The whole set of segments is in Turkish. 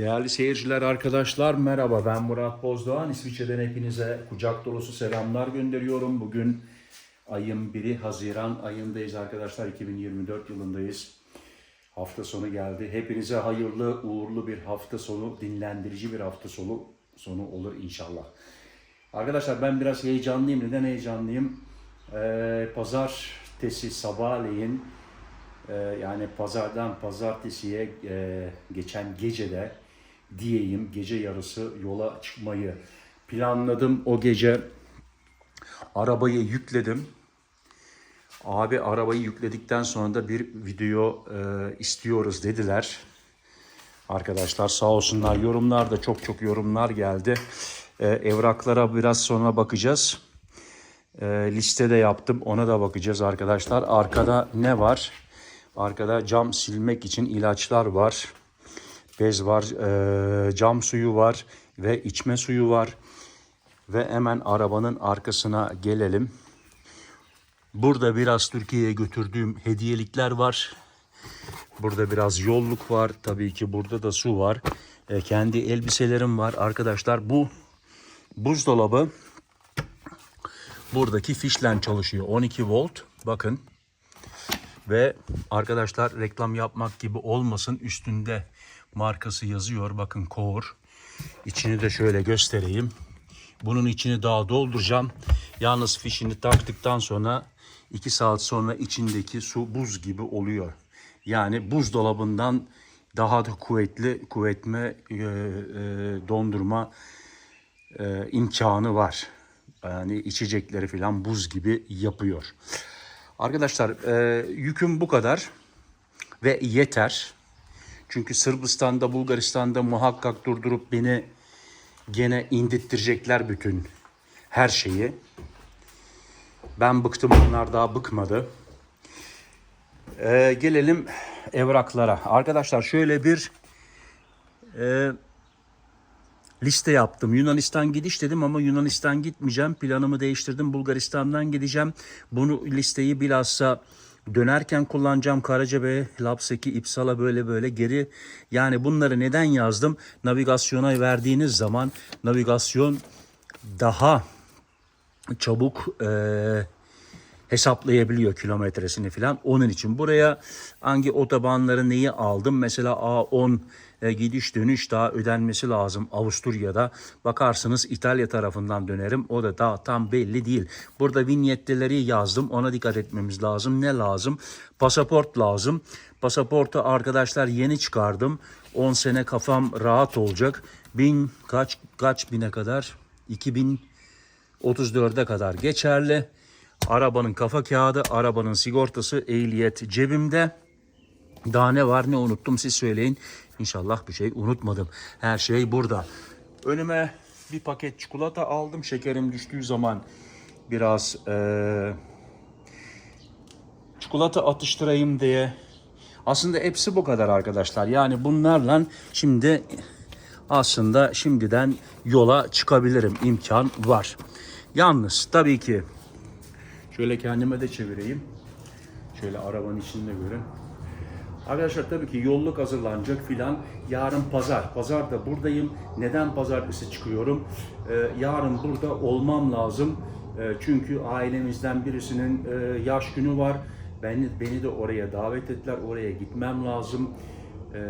Değerli seyirciler, arkadaşlar merhaba. Ben Murat Bozdoğan. İsviçre'den hepinize kucak dolusu selamlar gönderiyorum. Bugün ayın 1'i Haziran ayındayız arkadaşlar. 2024 yılındayız. Hafta sonu geldi. Hepinize hayırlı, uğurlu bir hafta sonu, dinlendirici bir hafta sonu sonu olur inşallah. Arkadaşlar ben biraz heyecanlıyım. Neden heyecanlıyım? Ee, pazartesi sabahleyin ee, yani pazardan pazartesiye e, geçen gecede diyeyim gece yarısı yola çıkmayı planladım. O gece arabayı yükledim. Abi arabayı yükledikten sonra da bir video e, istiyoruz dediler. Arkadaşlar sağ olsunlar yorumlarda çok çok yorumlar geldi. E, evraklara biraz sonra bakacağız. E, liste de yaptım ona da bakacağız arkadaşlar. Arkada ne var? Arkada cam silmek için ilaçlar var. Bez var, e, cam suyu var ve içme suyu var. Ve hemen arabanın arkasına gelelim. Burada biraz Türkiye'ye götürdüğüm hediyelikler var. Burada biraz yolluk var. Tabii ki burada da su var. E, kendi elbiselerim var. Arkadaşlar bu buzdolabı buradaki fişlen çalışıyor. 12 volt. Bakın. Ve arkadaşlar reklam yapmak gibi olmasın. Üstünde markası yazıyor. Bakın Core. İçini de şöyle göstereyim. Bunun içini daha dolduracağım. Yalnız fişini taktıktan sonra 2 saat sonra içindeki su buz gibi oluyor. Yani buzdolabından daha da kuvvetli kuvvetme e, e, dondurma e, imkanı var. Yani içecekleri falan buz gibi yapıyor. Arkadaşlar e, yüküm bu kadar ve yeter. Çünkü Sırbistan'da, Bulgaristan'da muhakkak durdurup beni gene indirttirecekler bütün her şeyi. Ben bıktım onlar daha bıkmadı. E, gelelim evraklara. Arkadaşlar şöyle bir e, liste yaptım. Yunanistan gidiş dedim ama Yunanistan gitmeyeceğim. Planımı değiştirdim. Bulgaristan'dan gideceğim. Bunu listeyi bilhassa dönerken kullanacağım. Karacabey, Lapseki, İpsala böyle böyle geri. Yani bunları neden yazdım? Navigasyona verdiğiniz zaman navigasyon daha çabuk eee hesaplayabiliyor kilometresini falan. Onun için buraya hangi otobanları neyi aldım? Mesela A10 e, gidiş dönüş daha ödenmesi lazım Avusturya'da. Bakarsınız İtalya tarafından dönerim. O da daha tam belli değil. Burada vinyetteleri yazdım. Ona dikkat etmemiz lazım. Ne lazım? Pasaport lazım. Pasaportu arkadaşlar yeni çıkardım. 10 sene kafam rahat olacak. Bin kaç kaç bine kadar? 2034'e kadar geçerli. Arabanın kafa kağıdı, arabanın sigortası, ehliyet cebimde. Daha ne var ne unuttum siz söyleyin. İnşallah bir şey unutmadım. Her şey burada. Önüme bir paket çikolata aldım. Şekerim düştüğü zaman biraz eee, çikolata atıştırayım diye. Aslında hepsi bu kadar arkadaşlar. Yani bunlarla şimdi aslında şimdiden yola çıkabilirim. İmkan var. Yalnız tabii ki Şöyle kendime de çevireyim. Şöyle arabanın içinde görün. Arkadaşlar tabii ki yolluk hazırlanacak filan. Yarın pazar. Pazar da buradayım. Neden pazartesi çıkıyorum? Ee, yarın burada olmam lazım. Ee, çünkü ailemizden birisinin e, yaş günü var. Beni, beni de oraya davet ettiler. Oraya gitmem lazım. Ee,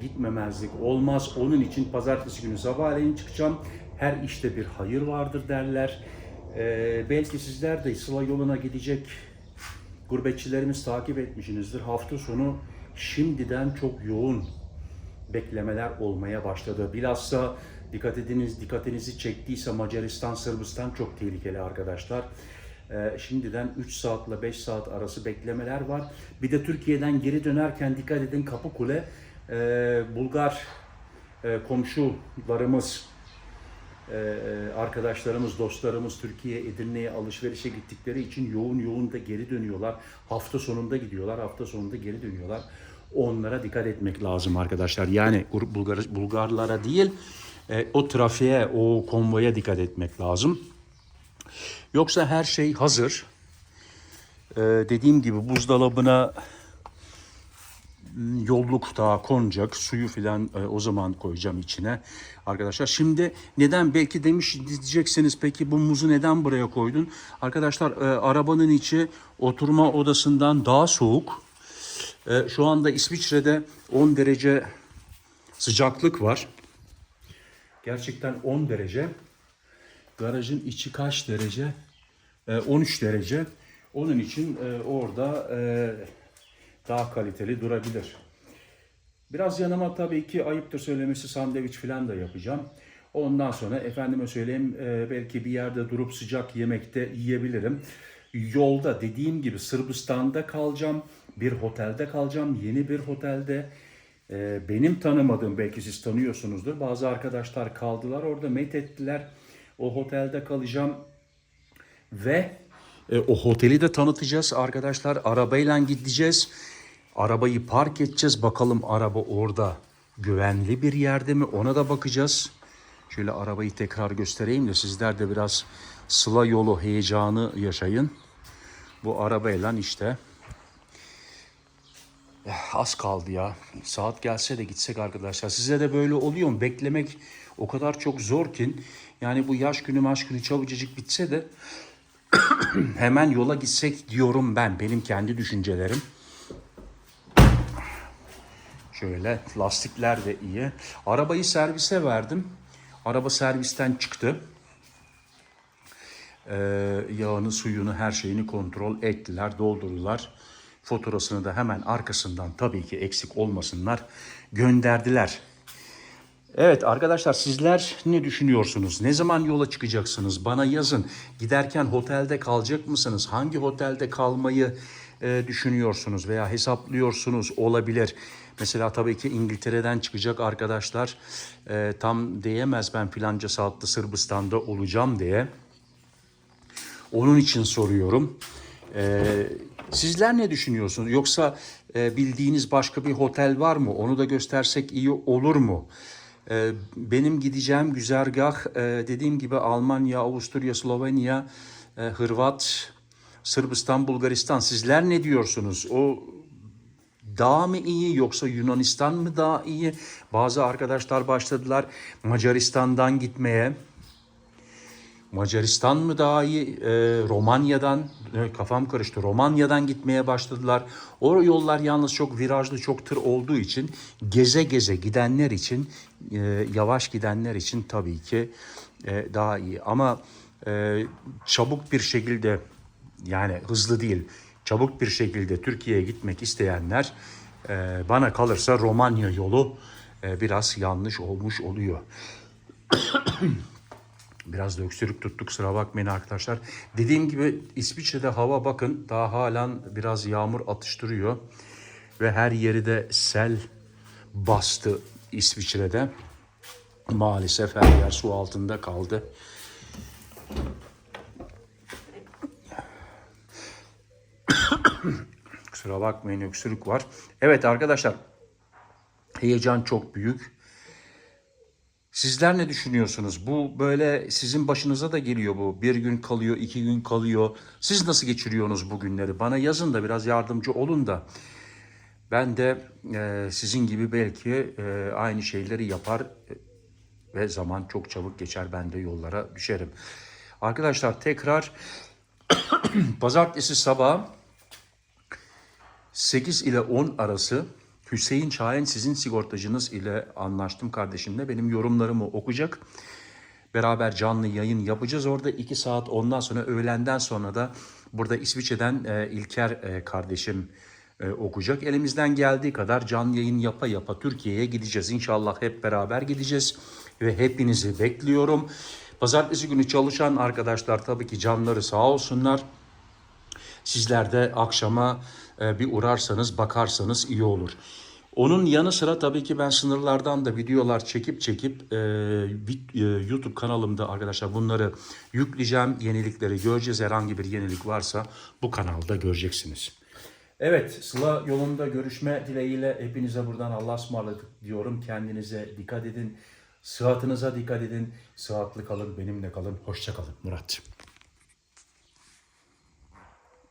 gitmemezlik olmaz. Onun için pazartesi günü sabahleyin çıkacağım. Her işte bir hayır vardır derler. Ee, belki sizler de Sıla yoluna gidecek gurbetçilerimiz takip etmişsinizdir. Hafta sonu şimdiden çok yoğun beklemeler olmaya başladı. Bilhassa dikkat ediniz, dikkatinizi çektiyse Macaristan, Sırbistan çok tehlikeli arkadaşlar. Ee, şimdiden 3 saatle 5 saat arası beklemeler var. Bir de Türkiye'den geri dönerken dikkat edin Kapıkule, e, Bulgar e, komşularımız, arkadaşlarımız, dostlarımız Türkiye, Edirne'ye alışverişe gittikleri için yoğun yoğun da geri dönüyorlar. Hafta sonunda gidiyorlar, hafta sonunda geri dönüyorlar. Onlara dikkat etmek lazım arkadaşlar. Yani Bulgar, Bulgarlara değil, e, o trafiğe, o konvoya dikkat etmek lazım. Yoksa her şey hazır. Ee, dediğim gibi buzdolabına yolluk daha konacak. Suyu filan e, o zaman koyacağım içine. Arkadaşlar şimdi neden belki demiş diyeceksiniz peki bu muzu neden buraya koydun? Arkadaşlar e, arabanın içi oturma odasından daha soğuk. E, şu anda İsviçre'de 10 derece sıcaklık var. Gerçekten 10 derece. Garajın içi kaç derece? E, 13 derece. Onun için e, orada e, daha kaliteli durabilir. Biraz yanıma tabii ki ayıptır söylemesi sandviç falan da yapacağım. Ondan sonra efendime söyleyeyim e, belki bir yerde durup sıcak yemekte yiyebilirim. Yolda dediğim gibi Sırbistan'da kalacağım. Bir otelde kalacağım. Yeni bir otelde. E, benim tanımadığım belki siz tanıyorsunuzdur. Bazı arkadaşlar kaldılar orada met ettiler. O otelde kalacağım. Ve e, o oteli de tanıtacağız arkadaşlar. Arabayla gideceğiz. Arabayı park edeceğiz. Bakalım araba orada güvenli bir yerde mi? Ona da bakacağız. Şöyle arabayı tekrar göstereyim de sizler de biraz sıla yolu heyecanı yaşayın. Bu arabayla işte Eh, az kaldı ya. Saat gelse de gitsek arkadaşlar. Size de böyle oluyor mu? Beklemek o kadar çok zor ki. Yani bu yaş günü maş günü çabucacık bitse de hemen yola gitsek diyorum ben. Benim kendi düşüncelerim. Şöyle lastikler de iyi. Arabayı servise verdim. Araba servisten çıktı. Ee, yağını, suyunu, her şeyini kontrol ettiler, doldurdular. Faturasını da hemen arkasından tabii ki eksik olmasınlar gönderdiler. Evet arkadaşlar sizler ne düşünüyorsunuz? Ne zaman yola çıkacaksınız? Bana yazın. Giderken otelde kalacak mısınız? Hangi otelde kalmayı e, düşünüyorsunuz veya hesaplıyorsunuz olabilir. Mesela tabii ki İngiltere'den çıkacak arkadaşlar e, tam diyemez ben filanca saatte Sırbistan'da olacağım diye. Onun için soruyorum. Ee, sizler ne düşünüyorsunuz? Yoksa e, bildiğiniz başka bir otel var mı? Onu da göstersek iyi olur mu? Ee, benim gideceğim güzergah e, dediğim gibi Almanya, Avusturya, Slovenya, e, Hırvat, Sırbistan, Bulgaristan. Sizler ne diyorsunuz? O daha mı iyi yoksa Yunanistan mı daha iyi? Bazı arkadaşlar başladılar Macaristan'dan gitmeye. Macaristan mı daha iyi? Ee, Romanya'dan e, kafam karıştı. Romanya'dan gitmeye başladılar. O yollar yalnız çok virajlı, çok tır olduğu için geze geze gidenler için, e, yavaş gidenler için tabii ki e, daha iyi. Ama e, çabuk bir şekilde yani hızlı değil, çabuk bir şekilde Türkiye'ye gitmek isteyenler e, bana kalırsa Romanya yolu e, biraz yanlış olmuş oluyor. Biraz da öksürük tuttuk sıra bakmayın arkadaşlar. Dediğim gibi İsviçre'de hava bakın daha halen biraz yağmur atıştırıyor. Ve her yeri de sel bastı İsviçre'de. Maalesef her yer su altında kaldı. Kusura bakmayın öksürük var. Evet arkadaşlar heyecan çok büyük. Sizler ne düşünüyorsunuz? Bu böyle sizin başınıza da geliyor bu. Bir gün kalıyor, iki gün kalıyor. Siz nasıl geçiriyorsunuz bu günleri? Bana yazın da biraz yardımcı olun da. Ben de e, sizin gibi belki e, aynı şeyleri yapar e, ve zaman çok çabuk geçer. Ben de yollara düşerim. Arkadaşlar tekrar pazartesi sabah 8 ile 10 arası Hüseyin Şahin sizin sigortacınız ile anlaştım kardeşimle. Benim yorumlarımı okuyacak. Beraber canlı yayın yapacağız orada 2 saat. Ondan sonra öğlenden sonra da burada İsviçre'den e, İlker e, kardeşim e, okuyacak. Elimizden geldiği kadar canlı yayın yapa yapa Türkiye'ye gideceğiz. İnşallah hep beraber gideceğiz ve hepinizi bekliyorum. Pazartesi günü çalışan arkadaşlar tabii ki canları sağ olsunlar. Sizler de akşama e, bir uğrarsanız, bakarsanız iyi olur. Onun yanı sıra tabii ki ben sınırlardan da videolar çekip çekip e, e, YouTube kanalımda arkadaşlar bunları yükleyeceğim. Yenilikleri göreceğiz. Herhangi bir yenilik varsa bu kanalda göreceksiniz. Evet, Sıla yolunda görüşme dileğiyle hepinize buradan Allah'a ısmarladık diyorum. Kendinize dikkat edin. Sıhhatınıza dikkat edin. Sıhhatli kalın, benimle kalın. Hoşça kalın. Murat.